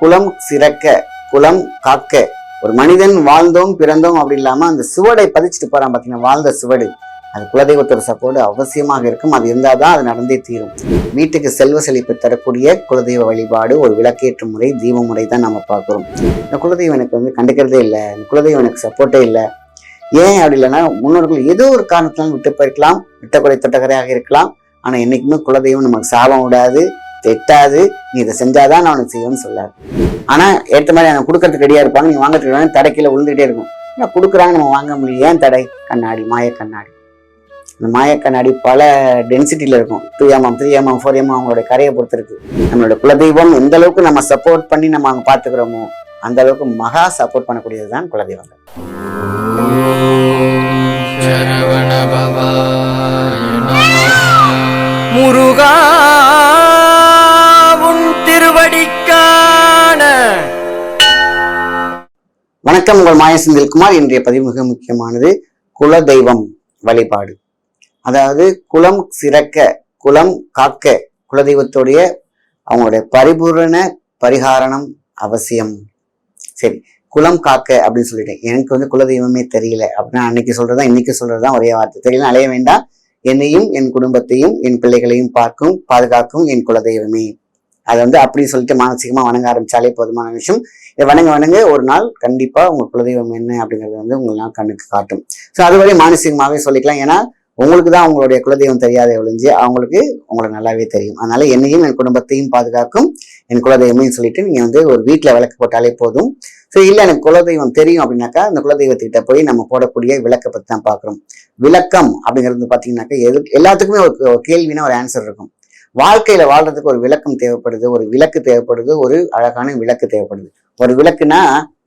குலம் சிறக்க குலம் காக்க. ஒரு மனிதன் வாழ்ந்தோம் பிறந்தோம் அப்படி இல்லாம அந்த சுவடை பதிச்சுட்டு போறான் பாத்தீங்கன்னா வாழ்ந்த சுவடு. அது குலதெய்வத்தோட சப்போர்ட் அவசியமாக இருக்கும். அது இருந்தால் தான் அது நடந்தே தீரும். வீட்டுக்கு செல்வ செழிப்பு தரக்கூடிய குலதெய்வ வழிபாடு ஒரு விளக்கேற்ற முறை தீப முறை தான் நம்ம பார்க்குறோம். இந்த குலதெய்வம் எனக்கு வந்து கண்டுக்கிறதே இல்லை. இந்த குலதெய்வம் எனக்கு சப்போர்ட்டே இல்லை. ஏன் அப்படி இல்லைன்னா முன்னோர்கள் ஏதோ ஒரு காரணத்தினால விட்டு போயிருக்கலாம். விட்டக்குறை தொட்டக்கரையாக இருக்கலாம். ஆனால் என்னைக்குமே குலதெய்வம் நமக்கு சாபம் விடாது தெட்டாது நீ இதை செஞ்சாதான் நான் உனக்கு செய்வேன்னு சொல்லாது ஆனால் ஏற்ற மாதிரி எனக்கு கொடுக்கறதுக்கு ரெடியாக இருப்பாங்க நீ வாங்கிறதுக்கு தடைக்கில விழுந்துகிட்டே இருக்கும். ஆனால் கொடுக்குறாங்க நம்ம வாங்க முடியும் ஏன் தடை? கண்ணாடி மாய கண்ணாடி. இந்த மாய கண்ணாடி பல டென்சிட்டியில் இருக்கும். Two mm three mm four mm அவங்களோட கரையை பொறுத்து இருக்கு நம்மளோட குலதெய்வம் எந்த அளவுக்கு நம்ம சப்போர்ட் பண்ணி நம்ம அங்கே பார்த்துக்கிறோமோ அந்த அளவுக்கு மகா சப்போர்ட் பண்ணக்கூடியது தான் குலதெய்வங்கள் பவாய முருகா வணக்கம் உங்கள் மாய செந்தில்குமார். இன்றைய பதிவு மிக முக்கியமானது குலதெய்வம் வழிபாடு. அதாவது குலம் சிறக்க குலம் காக்க குலதெய்வத்துடைய அவங்களுடைய பரிபூரண பரிகாரணம் அவசியம். சரி குலம் காக்க அப்படின்னு சொல்லிட்டேன். எனக்கு வந்து குலதெய்வமே தெரியல அப்படின்னா அன்னைக்கு சொல்றதா இன்னைக்கு சொல்றதுதான் ஒரே வார்த்தை. தெரியல அலைய வேண்டாம். என்னையும் என் குடும்பத்தையும் என் பிள்ளைகளையும் பார்க்கும் பாதுகாக்கும் என் குலதெய்வமே. அதை வந்து அப்படி சொல்லிட்டு மானசிகமாக வணங்க ஆரம்பித்தாலே போதுமான விஷயம். இதை வணங்க வணங்க ஒரு நாள் கண்டிப்பாக உங்கள் குலதெய்வம் என்ன அப்படிங்கிறது வந்து உங்களால் கண்ணுக்கு காட்டும். ஸோ அதுவரை மானசீகமாகவே சொல்லிக்கலாம். ஏன்னா உங்களுக்கு தான் உங்களுடைய குலதெய்வம் தெரியாத ஒழிஞ்சு அவங்களுக்கு உங்களை நல்லாவே தெரியும். அதனால என்னையும் என் குடும்பத்தையும் பாதுகாக்கும். என் குலதெய்வம்னு சொல்லிட்டு நீங்கள் வந்து ஒரு வீட்டில் விளக்கு போட்டாலே போதும். ஸோ இல்லை எனக்கு குலதெய்வம் தெரியும் அப்படின்னாக்கா அந்த குலதெய்வத்துக்கிட்ட போய் நம்ம போடக்கூடிய விளக்கை பற்றி தான் பார்க்குறோம். விளக்கம் அப்படிங்கிறது பார்த்தீங்கன்னாக்கா எது எல்லாத்துக்குமே ஒரு கேள்வினா ஒரு ஆன்சர் இருக்கும். வாழ்க்கையில வாழ்றதுக்கு ஒரு விளக்கம் தேவைப்படுது ஒரு விளக்கு தேவைப்படுது ஒரு அழகான விளக்கு தேவைப்படுது. ஒரு விளக்குனா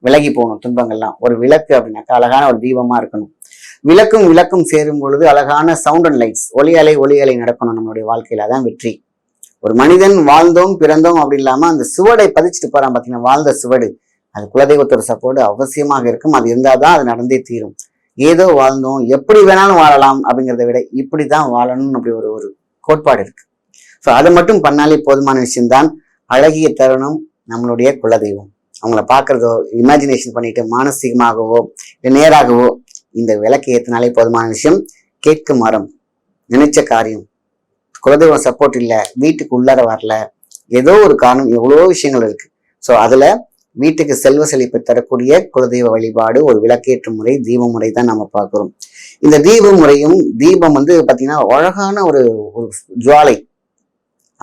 விலகி போகணும் துன்பங்கள்லாம். ஒரு விளக்கு அப்படின்னாக்கா அழகான ஒரு தீபமா இருக்கணும். விளக்கும் விளக்கும் சேரும் பொழுது அழகான சவுண்ட் அண்ட் லைட்ஸ் ஒளி அலை ஒலி அலை நடக்கணும் நம்மளுடைய வாழ்க்கையில. அதான் வெற்றி. ஒரு மனிதன் வாழ்ந்தோம் பிறந்தோம் அப்படி இல்லாம அந்த சுவடை பதிச்சுட்டு போறான் பாத்தீங்கன்னா வாழ்ந்த சுவடு. அது குலதெய்வத்தோட சப்போர்ட் அவசியமாக இருக்கும். அது இருந்தால் தான் அது நடந்தே தீரும். ஏதோ வாழ்ந்தோம் எப்படி வேணாலும் வாழலாம் அப்படிங்கிறத விட இப்படிதான் வாழணும் அப்படி ஒரு ஒரு கோட்பாடு இருக்கு. ஸோ அதை மட்டும் பண்ணாலே போதுமான விஷயம்தான். அழகிய தருணம் நம்மளுடைய குலதெய்வம். அவங்கள பார்க்குறதோ இமேஜினேஷன் பண்ணிட்டு மானசீகமாகவோ இல்லை நேராகவோ இந்த விளக்கு ஏற்றினாலே போதுமான விஷயம். கேட்கும் மரம் நினைச்ச காரியம். குலதெய்வம் சப்போர்ட் இல்லை வீட்டுக்கு உள்ளார வரல. ஏதோ ஒரு காரணம் எவ்வளோ விஷயங்கள் இருக்கு. ஸோ அதுல வீட்டுக்கு செல்வ செழிப்பு தரக்கூடிய குலதெய்வ வழிபாடு ஒரு விளக்கேற்று முறை தீப முறை தான் நம்ம பார்க்குறோம். இந்த தீப முறையும் தீபம் வந்து பார்த்தீங்கன்னா அழகான ஒரு ஒரு ஜுவாலை.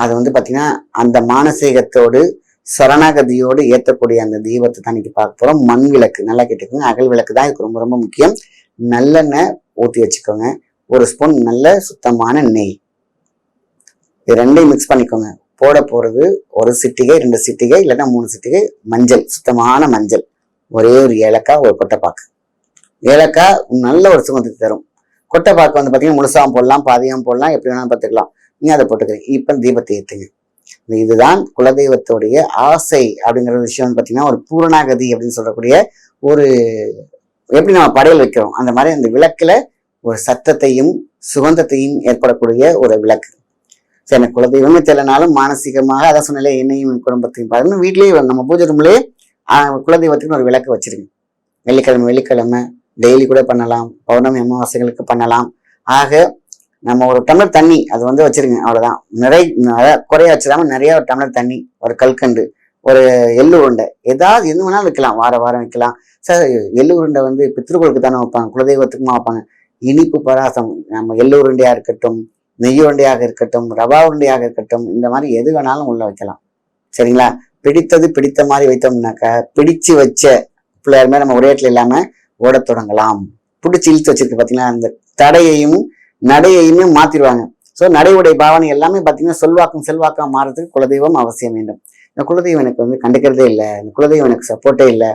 அது வந்து பார்த்தீங்கன்னா அந்த மானசீகத்தோடு சரணாகதியோடு ஏற்றக்கூடிய அந்த தீபத்தை தான் இன்னைக்கு பார்க்க போகிறோம் மண் விளக்கு நல்லா கேட்டுக்கோங்க. அகல் விளக்கு தான் இதுக்கு ரொம்ப ரொம்ப முக்கியம். நல்லெண்ணெய் ஊற்றி வச்சுக்கோங்க. ஒரு ஸ்பூன் நல்ல சுத்தமான நெய். இது ரெண்டையும் மிக்ஸ் பண்ணிக்கோங்க. போட போகிறது ஒரு சிட்டிகை ரெண்டு சிட்டிகை இல்லைன்னா மூணு சிட்டிகை மஞ்சள் சுத்தமான மஞ்சள். ஒரே ஒரு ஏலக்காய் ஒரு கொட்டைப்பாக்கு. ஏலக்காய் நல்ல ஒரு சுகந்தத்தை தரும். கொட்டைப்பாக்கு வந்து பார்த்தீங்கன்னா முழுசாவும் போடலாம் பாதியாகவும் போடலாம் எப்படி வேணாலும் பார்த்துக்கலாம். நீ அதை போட்டுக்கிறீங்க இப்போ தீபத்தை ஏற்றுங்க இதுதான் குலதெய்வத்துடைய ஆசை அப்படிங்கிற விஷயம் வந்து பார்த்தீங்கன்னா ஒரு பூரணாகதி அப்படின்னு சொல்லக்கூடிய ஒரு எப்படி நம்ம படையல் வைக்கிறோம்? அந்த மாதிரி அந்த விளக்கில் ஒரு சத்தத்தையும் சுகந்தத்தையும் ஏற்படக்கூடிய ஒரு விளக்கு. சரி எனக்கு குலதெய்வமே தெரியலனாலும் மானசீகமாக அதான் சொன்னாலே என்னையும் என் குடும்பத்தையும் பாருங்க. வீட்லயே நம்ம பூஜை ரூம்லேயே குலதெய்வத்துக்கு ஒரு விளக்கு வச்சிருங்க. வெள்ளிக்கிழமை வெள்ளிக்கிழமை டெய்லி கூட பண்ணலாம். பௌர்ணமி அமாவாசைகளுக்கு பண்ணலாம். ஆக நம்ம ஒரு டம்ளர் தண்ணி அது வந்து வச்சிருங்க அவ்வளோதான் நிறைய குறைய வச்சிடாம நிறைய ஒரு டம்ளர் தண்ணி ஒரு கல்கண்டு ஒரு எள்ளு உருண்டை ஏதாவது எது வேணாலும் வைக்கலாம் வார வாரம் வைக்கலாம் சார் எள்ளு உருண்டை வந்து பித்திருக்கோளுக்கு தானே வைப்பாங்க குலதெய்வத்துக்குமா வைப்பாங்க? இனிப்பு பராசம் நம்ம எள்ளு உருண்டையாக இருக்கட்டும் நெய் உருண்டையாக இருக்கட்டும் ரவா உருண்டையாக இருக்கட்டும் இந்த மாதிரி எது வேணாலும் உள்ளே வைக்கலாம். சரிங்களா? பிடித்தது பிடித்த மாதிரி வைத்தோம்னாக்கா பிடிச்சு வச்ச பிள்ளையாருமே நம்ம ஒரே இடத்துல இல்லாமல் ஓடத் தொடங்கலாம். பிடிச்சி இழுத்து வச்சிருக்கு பார்த்தீங்கன்னா அந்த தடையையும் நடையையுமே மாத்திடுவாங்க. ஸோ நடை உடை பாவனை எல்லாமே பார்த்தீங்கன்னா செல்வாக்கம் செல்வாக்கம் மாறதுக்கு குலதெய்வம் அவசியம் வேண்டும். இந்த குலதெய்வம் எனக்கு வந்து கண்டுக்கிறதே இல்லை. இந்த குலதெய்வம் எனக்கு சப்போர்ட்டே இல்லை.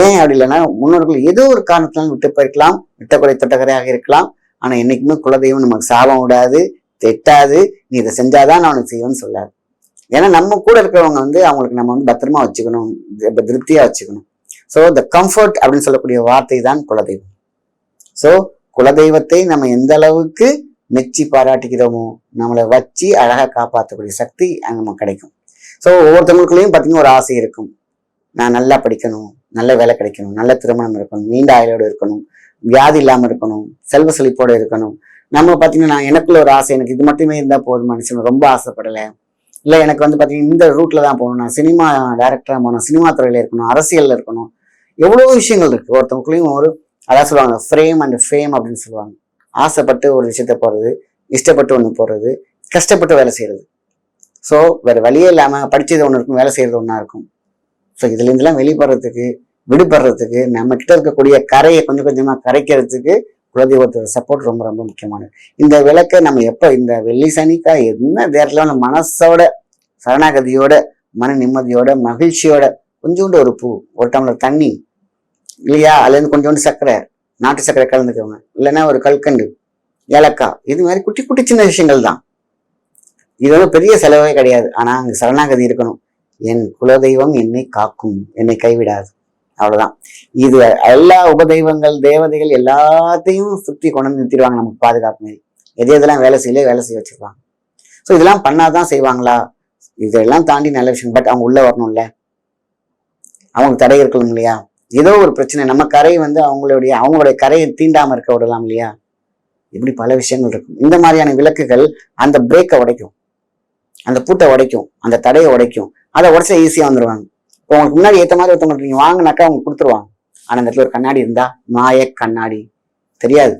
ஏன் அப்படி இல்லைன்னா முன்னோர்கள் ஏதோ ஒரு காரணத்திலும் விட்டு போயிருக்கலாம். விட்டக்குறை தொட்டக்கரையாக இருக்கலாம். ஆனால் என்னைக்குமே குலதெய்வம் நமக்கு சாபம் விடாது தெட்டாது. நீ இதை செஞ்சாதான் நான் உனக்கு செய்வேன்னு சொல்லாது. ஏன்னா நம்ம கூட இருக்கிறவங்க வந்து அவங்களுக்கு நம்ம வந்து பத்திரமா வச்சுக்கணும். திருப்தியாக வச்சுக்கணும். ஸோ த கம்ஃபர்ட் அப்படின்னு சொல்லக்கூடிய வார்த்தை தான் குலதெய்வம். ஸோ குலதெய்வத்தை நம்ம எந்த அளவுக்கு மெச்சி பாராட்டிக்கிறோமோ நம்மளை வச்சு அழகாக காப்பாற்றக்கூடிய சக்தி அங்கே நமக்கு கிடைக்கும். ஸோ ஒவ்வொருத்தவங்களுக்குள்ளேயும் பார்த்தீங்கன்னா ஒரு ஆசை இருக்கும். நான் நல்லா படிக்கணும் நல்ல வேலை கிடைக்கணும் நல்ல திருமணம் இருக்கணும் நீண்ட ஆயுளோடு இருக்கணும் வியாதி இல்லாமல் இருக்கணும் செல்வ செழிப்போடு இருக்கணும். நம்ம பார்த்தீங்கன்னா நான் எனக்குள்ள ஒரு ஆசை எனக்கு இது மட்டுமே இருந்தால் போதும் மனுஷன் ரொம்ப ஆசைப்படலை. இல்லை எனக்கு வந்து பார்த்தீங்கன்னா இந்த ரூட்டில் தான் போகணும். நான் சினிமா டேரக்டராக போகணும் சினிமா துறையில் இருக்கணும் அரசியலில் இருக்கணும். எவ்வளோ விஷயங்கள் இருக்குது ஒருத்தவங்களுக்குள்ளேயும் ஒரு அதான் சொல்லுவாங்க ஃப்ரேம் அண்ட் ஃபேம் அப்படின்னு சொல்லுவாங்க. ஆசைப்பட்டு ஒரு விஷயத்த போகிறது இஷ்டப்பட்டு ஒன்று போகிறது கஷ்டப்பட்டு வேலை செய்கிறது ஸோ வேறு வழியே இல்லாமல் படித்தது ஒன்று இருக்கும் வேலை செய்கிறது ஒன்றா இருக்கும். ஸோ இதுலேருந்துலாம் வெளிப்படுறதுக்கு விடுபடுறதுக்கு நம்ம கிட்ட இருக்கக்கூடிய கரையை கொஞ்சம் கொஞ்சமாக கரைக்கிறதுக்கு குலதெய்வத்தோட சப்போர்ட் ரொம்ப ரொம்ப முக்கியமானது. இந்த விளக்கை நம்ம எப்போ இந்த வெள்ளி சனிக்கா என்ன நேரத்தில் மனசோட சரணாகதியோட மன நிம்மதியோட மகிழ்ச்சியோட கொஞ்சோண்டு ஒரு பூ ஒரு டம்ளர் தண்ணி இல்லையா? அதுலேருந்து கொஞ்சோண்டு சர்க்கரை நாட்டு சர்க்கரை கலந்துக்கோங்க. இல்லைன்னா ஒரு கல்கண்டு ஏலக்காய் இது மாதிரி குட்டி குட்டி சின்ன விஷயங்கள் தான். இது வந்து பெரிய செலவே கிடையாது. ஆனா அங்க சரணாகதி இருக்கணும். என் குலதெய்வம் என்னை காக்கும் என்னை கைவிடாது. அவ்வளவுதான். இது எல்லா உபதெய்வங்கள் தேவதைகள் எல்லாத்தையும் சுத்தி கொண்டு வந்து நிறுத்திடுவாங்க நமக்கு பாதுகாப்பு மாதிரி எது எதெல்லாம் வேலை செய்யல வேலை செய்ய வச்சிருப்பாங்க. ஸோ இதெல்லாம் பண்ணாதான் செய்வாங்களா? இதெல்லாம் தாண்டி நல்ல விஷயம். பட் அவங்க உள்ள வரணும்ல. அவங்க தடை இருக்கணும் இல்லையா? ஏதோ ஒரு பிரச்சனை. நம்ம கரை வந்து அவங்களுடைய அவங்களுடைய கரையை தீண்டாமல் இருக்க விடலாம் இல்லையா? இப்படி பல விஷயங்கள் இருக்கும். இந்த மாதிரியான விளக்குகள் அந்த பிரேக்கை உடைக்கும். அந்த பூட்டை உடைக்கும். அந்த தடையை உடைக்கும். அதை உடச்சா ஈஸியாக வந்துருவாங்க. இப்போ உங்களுக்கு முன்னாடி ஏற்ற மாதிரி ஒருத்தவங்க நீங்க வாங்கினாக்கா அவங்க கொடுத்துருவாங்க. ஆனால் அந்த இடத்துல ஒரு கண்ணாடி இருந்தா மாய கண்ணாடி. தெரியாது.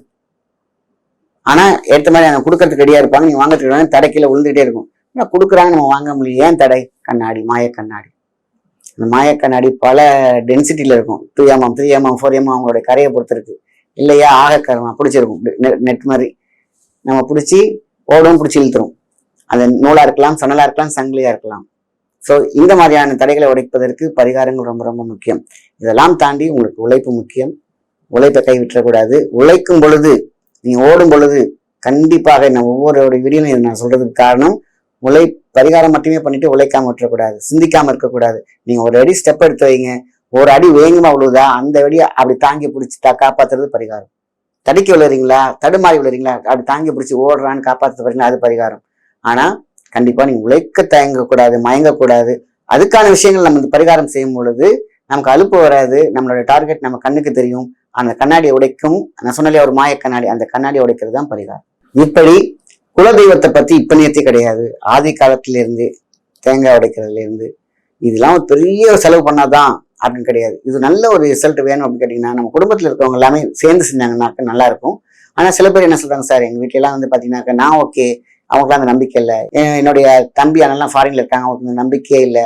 ஆனால் ஏற்ற மாதிரி அவங்க கொடுக்கறதுக்கு ரெடியாக இருப்பாங்க. நீங்கள் வாங்கறதுக்கு ready தடை கீழே விழுந்துகிட்டே இருக்கும். ஆனால் கொடுக்குறாங்க நம்ம வாங்க முடியும் ஏன் தடை? கண்ணாடி மாய கண்ணாடி. அந்த மாயக்கண்ணாடி பல டென்சிட்டியில் இருக்கும். Two mm three mm four mm அவங்களுடைய கரையை பொறுத்திருக்கு. இல்லையா? ஆகக்கரமா பிடிச்சிருக்கும். நெட் மாதிரி. நம்ம பிடிச்சி ஓடும் பிடிச்சி இழுத்துரும் அந்த நூலாக இருக்கலாம் சணலாக இருக்கலாம் சங்கிலியாக இருக்கலாம். ஸோ இந்த மாதிரியான தடைகளை உடைப்பதற்கு பரிகாரங்கள் ரொம்ப ரொம்ப முக்கியம். இதெல்லாம் தாண்டி உங்களுக்கு உழைப்பு முக்கியம். உழைப்பை கைவிட்டக்கூடாது. உழைக்கும் பொழுது நீ ஓடும் பொழுது கண்டிப்பாக நான் ஒவ்வொரு வீடியோலையும் நான் சொல்றதுக்கு காரணம் உழை பரிகாரம் மட்டுமே பண்ணிட்டு உழைக்காம விட்டுறக்கூடாது. சிந்திக்காம இருக்கக்கூடாது. நீங்க ஒரு அடி ஸ்டெப் எடுத்து வைங்க. ஒரு அடி வேகமா விழுதா அந்த அடியை அப்படி தாங்கி பிடிச்சிட்டா காப்பாத்துறது பரிகாரம். தடுக்கி விழுறீங்களா? தடுமாறி விழுறீங்களா? அப்படி தாங்கி பிடிச்சி ஓடுறான்னு காப்பாற்ற பாருங்களா அது பரிகாரம். ஆனா கண்டிப்பா நீங்க உழைக்க தயங்கக்கூடாது மயங்கக்கூடாது. அதுக்கான விஷயங்கள் நம்ம இந்த பரிகாரம் செய்யும் பொழுது நமக்கு அலுப்பு வராது. நம்மளோட டார்கெட் நம்ம கண்ணுக்கு தெரியும். அந்த கண்ணாடியை உடைக்கும் நான் சொன்னாலே ஒரு மாய கண்ணாடி அந்த கண்ணாடியை உடைக்கிறது தான் பரிகாரம். இப்படி குலதெய்வத்தை பத்தி இப்ப நேர்த்தி கிடையாது. ஆதி காலத்திலேருந்து தேங்காய் உடைக்கிறதுல இருந்து இதெல்லாம் ஒரு பெரிய செலவு பண்ணாதான் அப்படின்னு கிடையாது. இது நல்ல ஒரு ரிசல்ட் வேணும் அப்படின்னு கேட்டீங்கன்னா நம்ம குடும்பத்துல இருக்கவங்க எல்லாமே சேர்ந்து செஞ்சாங்கன்னாக்க நல்லா இருக்கும். ஆனா சில பேர் என்ன சொல்றாங்க சார் எங்க வீட்டிலலாம் வந்து பாத்தீங்கன்னாக்க நான் ஓகே அவங்களுக்குலாம் அந்த நம்பிக்கை இல்லை. என்னுடைய தம்பி அண்ணெல்லாம் ஃபாரின்ல இருக்காங்க அவங்களுக்கு இந்த நம்பிக்கையே இல்லை.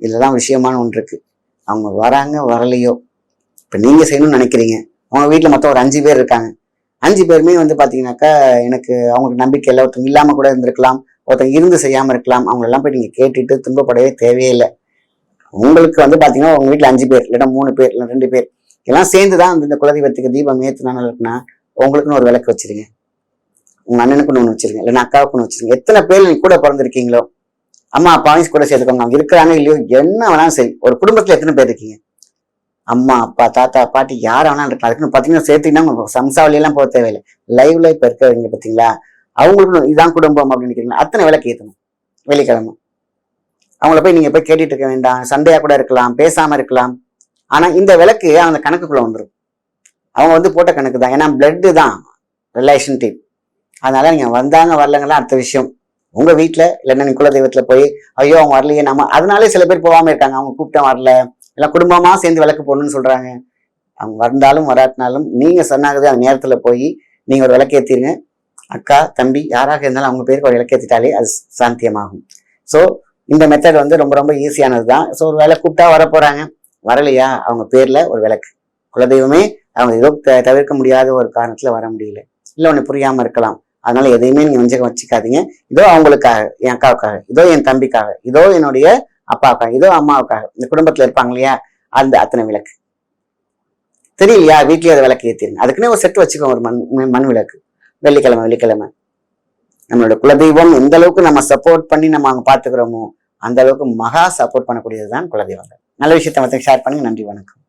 இதுலதான் விஷயமான ஒன்று இருக்கு. அவங்க வராங்க வரலையோ. இப்ப நீங்க செய்யணும்னு நினைக்கிறீங்க. அவங்க வீட்டுல மொத்தம் ஒரு அஞ்சு பேர் இருக்காங்க. அஞ்சு பேருமே வந்து பார்த்தீங்கன்னாக்கா எனக்கு அவங்களுக்கு நம்பிக்கை இல்லை. ஒருத்தங்க இல்லாமல் கூட இருந்திருக்கலாம். ஒருத்தங்க இருந்து செய்யாமல் இருக்கலாம். அவங்களெல்லாம் போய் நீங்கள் கேட்டுட்டு துன்பப்படவே தேவையில்லை உங்களுக்கு வந்து பார்த்தீங்கன்னா உங்கள் வீட்டில் அஞ்சு பேர் இல்லைன்னா மூணு பேர் இல்லை ரெண்டு பேர் எல்லாம் சேர்ந்து தான் இந்த குலதெய்வத்துக்கு தீபம் ஏற்றுனா இருக்குன்னா உங்களுக்குன்னு ஒரு விளக்கு வச்சிருங்க. உங்கள் அண்ணனுக்குன்னு ஒன்று வச்சுருங்க. இல்லைன்னா அக்காவுக்குன்னு வச்சுருங்க. எத்தனை பேர் நீங்கள் கூட பிறந்திருக்கீங்களோ? அம்மா அப்பாவையும் கூட சேர்த்துக்கோங்க அவங்க இருக்கிறாங்க இல்லையோ என்ன வேணாலும் சரி. ஒரு குடும்பத்தில் எத்தனை பேர் இருக்கீங்க? அம்மா அப்பா தாத்தா பாட்டி யார் வேணாலும் இருக்கலாம். அதுக்குன்னு பார்த்தீங்கன்னா சேர்த்துக்கிட்டா உங்களுக்கு சம்சாவளியெல்லாம் போக தேவையில்லை. லைவ்ல இப்ப இருக்கிறவங்க பார்த்தீங்களா அவங்களுக்கு இதான் குடும்பம் அப்படின்னு நினைக்கிறீங்களா? அத்தனை விளக்கு ஏற்றணும் வெள்ளிக்கிழமை. அவங்கள போய் நீங்க போய் கேட்டுட்டு இருக்க வேண்டாம். சண்டையாக கூட இருக்கலாம். பேசாம இருக்கலாம். ஆனா இந்த விளக்கு அந்த கணக்குக்குள்ள வந்துடும் அவங்க வந்து போட்ட கணக்கு தான். ஏன்னா பிளட்டு தான் ரிலேஷன் டீம் அதனால நீங்க வந்தாங்க வரலங்களாம் அடுத்த விஷயம். உங்க வீட்டுல இல்லைன்னா நீ குலதெய்வத்துல போய் ஐயோ அவங்க வரலையே நம்ம அதனாலே சில பேர் போகாம இருக்காங்க. அவங்க கூப்பிட்டா வரல. எல்லாம் குடும்பமாக சேர்ந்து விளக்கு போடணும்னு சொல்கிறாங்க அவங்க வந்தாலும் வராட்டினாலும் நீங்கள் சொன்னாகதே அந்த நேரத்தில் போய் நீங்கள் ஒரு விளக்கேற்றிருங்க அக்கா தம்பி யாராக இருந்தாலும் அவங்க பேருக்கு ஒரு விளக்கேற்றிட்டாலே அது சாந்தியமாகும் ஸோ இந்த மெத்தட் வந்து ரொம்ப ரொம்ப ஈஸியானது தான் ஸோ ஒரு வேலை கூப்பிட்டா வர வரலையா? அவங்க பேரில் ஒரு விளக்கு. குலதெய்வமே அவங்க ஏதோ த- தவிர்க்க முடியாத ஒரு காரணத்தில் வர முடியல. இல்லை ஒன்று புரியாமல் இருக்கலாம். அதனால எதையுமே நீங்கள் வஞ்சகம் வச்சுக்காதீங்க. இதோ அவங்களுக்காக என் அக்காவுக்காக இதோ என் தம்பிக்காக இதோ என்னுடைய அப்பாவுக்காக ஏதோ அம்மாவுக்காக. இந்த குடும்பத்துல இருப்பாங்க இல்லையா? அந்த அத்தனை விளக்கு. தெரியலையா? வீட்லயே அதை விளக்கு ஏற்றிருங்க அதுக்குன்னே ஒரு செட் வச்சுக்கோங்க ஒரு மண் மண் விளக்கு. வெள்ளிக்கிழமை வெள்ளிக்கிழமை. நம்மளோட குலதெய்வம் எந்த அளவுக்கு நம்ம சப்போர்ட் பண்ணி நம்ம அங்க பாத்துக்கிறோமோ அந்த அளவுக்கு மகா சப்போர்ட் பண்ணக்கூடியது தான் குலதெய்வங்கள். நல்ல விஷயத்தை மற்ற ஷேர் பண்ணுங்க. நன்றி வணக்கம்.